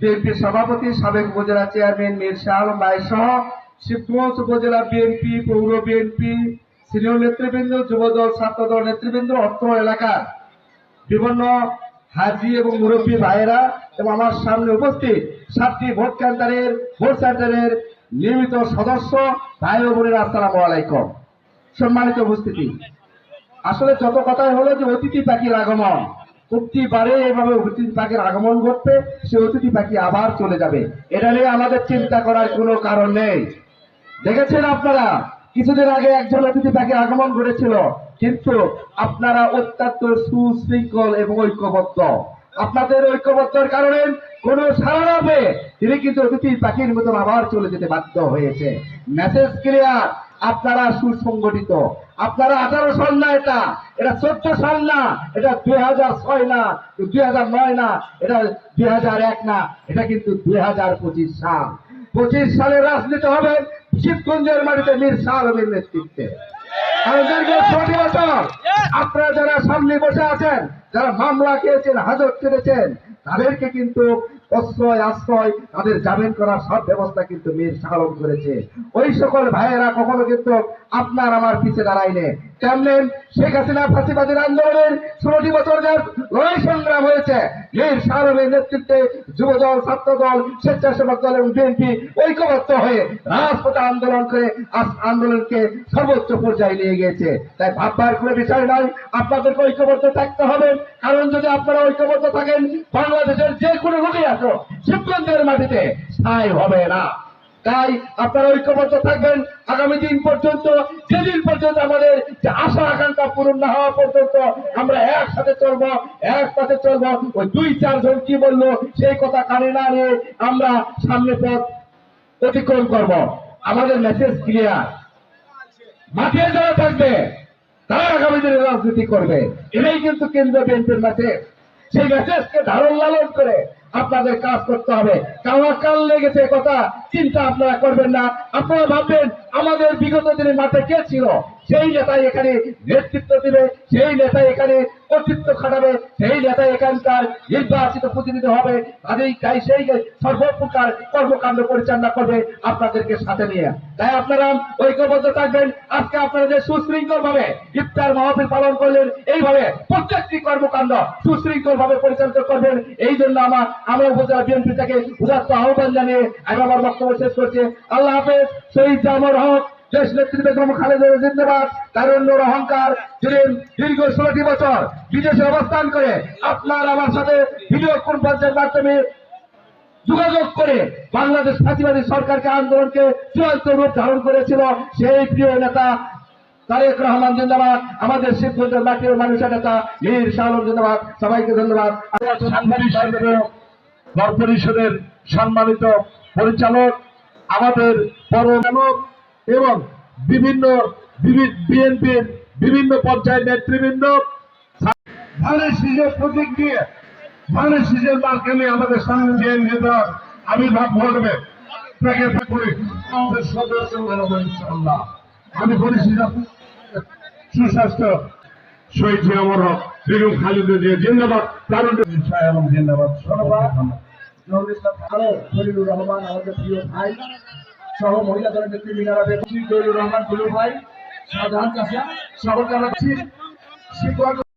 বিএনপির সভাপতি, সাবেক উপজেলা চেয়ারম্যান মীর শাহ আলম ভাই সহ শিবগঞ্জ উপজেলা বিএনপি পৌর বিএনপি সিনিয়র নেতৃবৃন্দ, যুবদল, ছাত্রদল নেতৃবৃন্দ অর্থ এলাকার বিভিন্ন হাজি এবং মুরব্বী ভাইয়েরা এবং আমার সামনে উপস্থিত সাতটি ভোট কেন্দ্রের, ভোট সেন্টারের নিয়মিত সদস্য ভাই ও বোনেরা, আসসালামু আলাইকুম। সম্মানিত উপস্থিতি। আসলে যত কথাই হলো যে অতিথি পাখির আগমন প্রতিবারে এভাবে অতিথি পাখির আগমন ঘটবে, সে অতিথি পাখি আবার চলে যাবে। এটা নিয়ে আমাদের চিন্তা করার কোনো কারণ নেই। দেখেছেন আপনারা? কিছুদিন আগে একজন অতিথি পাখির আগমন ঘটেছিল, কিন্তু আপনারা অত্যন্ত সুশৃঙ্খল এবং ঐক্যবদ্ধ। আপনাদের ঐক্যবদ্ধের কারণে কোন সারা না পেয়ে তিনি কিন্তু অতিথি পাখির মতন আবার চলে যেতে বাধ্য হয়েছে। মেসেজ ক্লিয়ার আপনারা সুসংগঠিত। আপনারা আঠারো সাল না এটা এটা চোদ্দ সাল না, এটা দুই হাজার ছয় না, দুই হাজার নয় না, এটা দুই হাজার এক না, এটা কিন্তু দুই হাজার পঁচিশ সাল। পঁচিশ সালে রাজনীতি হবে শিবগঞ্জের মাটিতে মীর শাহ আলমের নেতৃত্বে। আপনারা যারা সামনে বসে আছেন যারা মামলা খেয়েছেন, হাজত কেটেছেন, তাদেরকে কিন্তু প্রশ্রয়, আশ্রয়, তাদের জামিন করার সব ব্যবস্থা কিন্তু মীর সালন করেছে। ওই সকল ভাইয়েরা কখনো কিন্তু আপনার আমার পিছে দাঁড়ায়নি। তেমনি শেখ হাসিনা ফাঁসিবাদীর আন্দোলনের ষোলোটি বছর যার লড়াই সংগ্রাম হয়েছে। মীর সালনের নেতৃত্বে যুবদল, ছাত্রদল, স্বেচ্ছাসেবক দল এবং বিএনপি ঐক্যবদ্ধ হয়ে রাজপথে আন্দোলন করে আন্দোলনকে সর্বোচ্চ পর্যায়ে নিয়ে গিয়েছে। তাই ভাববার কোনো বিষয় নয়, আপনাদেরকে ঐক্যবদ্ধ থাকতে হবে। কারণ যদি আপনারা ঐক্যবদ্ধ থাকেন, বাংলাদেশের যে কোনো রোগী আসো শিবগঞ্জের মাটিতে স্থায়ী হবে না। তাই আপনারা ঐক্যবদ্ধ থাকবেন। আগামী দিন পর্যন্ত, যেদিন পর্যন্ত আমাদের আশা, আকাঙ্ক্ষা পূরণ না হওয়া পর্যন্ত আমরা একসাথে চলবো এক পথে চলবো। ওই দুই, চারজন কি বলল, সেই কথা কানে না নিয়ে আমরা সামনে পথ অতিক্রম করব। আমাদের মেসেজ ক্লিয়ার মাঠে যারা থাকবে তারা আগামী দিনে রাজনীতি করবে। এটাই কিন্তু কেন্দ্রীয় বিএনপির মেসেজ সেই মেসেজকে ধারণ লালন করে আপনাদের কাজ করতে হবে। কাওয়া কাল লেগেছে কথা। চিন্তা আপনারা করবেন না। আপনারা ভাববেন, আমাদের বিগত দিনের মাঠে কে ছিল? সেই নেতাই এখানে নেতৃত্ব দিবে, সেই নেতাই এখানে কর্তৃত্ব খাটাবে, সেই নেতাই এখানকার নির্বাচিত প্রতিনিধি হবে। তাদের তাই সেই সর্বপ্রকার কর্মকাণ্ড পরিচালনা করবে আপনাদেরকে সাথে নিয়ে। তাই আপনারা ঐক্যবদ্ধ থাকবেন। আজকে আপনারা যে সুশৃঙ্খল ভাবে ইফতার মাহফিল পালন করলেন। এইভাবে প্রত্যেকটি কর্মকাণ্ড সুশৃঙ্খল ভাবে পরিচালিত করবেন। এই জন্য আমার আমরা উপজেলা বিএনপি থেকে উদাত্ত আহ্বান জানিয়ে আমি আমার বক্তব্য শেষ করছি। আল্লাহ হাফেজ, শহীদ জামর হক। দেশ নেত্রী বেগম খালেদা জিন্দাবাদ তারুণ্যর অহংকার, যিনি দীর্ঘ ষোলোটি বছর বিদেশে অবস্থান করে আপনার আমার সাথে ভিডিও কনফারেন্সের মাধ্যমে যোগাযোগ করে বাংলাদেশ ফাঁসিবাদী সরকারকে আন্দোলনকে চূড়ান্ত রূপ ধারণ করেছিল সেই প্রিয় নেতা তারেক রহমান জিন্দাবাদ, আমাদের শিবগঞ্জের মাটির মানুষের নেতা মীর শাহ আলম জিন্দাবাদ, সবাইকে ধন্যবাদ। গড় পরিষদের সম্মানিত পরিচালক, আমাদের পরমানব এবং বিভিন্ন বিএনপির বিভিন্ন পর্যায়ের নেতৃবৃন্দ ধানের শীষের প্রতীক দিয়ে ধানের শীষের মার্কে নিয়ে আমাদের সামনে দিয়ে নেতার আবির্ভাব ঘটবে তাকে আমাদের সদস্য বলব ইনশাআল্লাহ। আমি বলেছি সুস্বাস্থ্য শহীদ জিয়া হক বেগম খালিদা জিয়া জিন্দাবাদ কারণ এবং জিন্দাবাদ। ধন্যবাদ। নজরুল ইসলাম খালেদ খলিলুর রহমান আমাদের প্রিয় ভাই সহ মহিলা দলের নেত্রী মিনারা বেগম জহিরুর রহমান গুলু ভাই শাহজাহান কাসিয়া সকলকে আমরা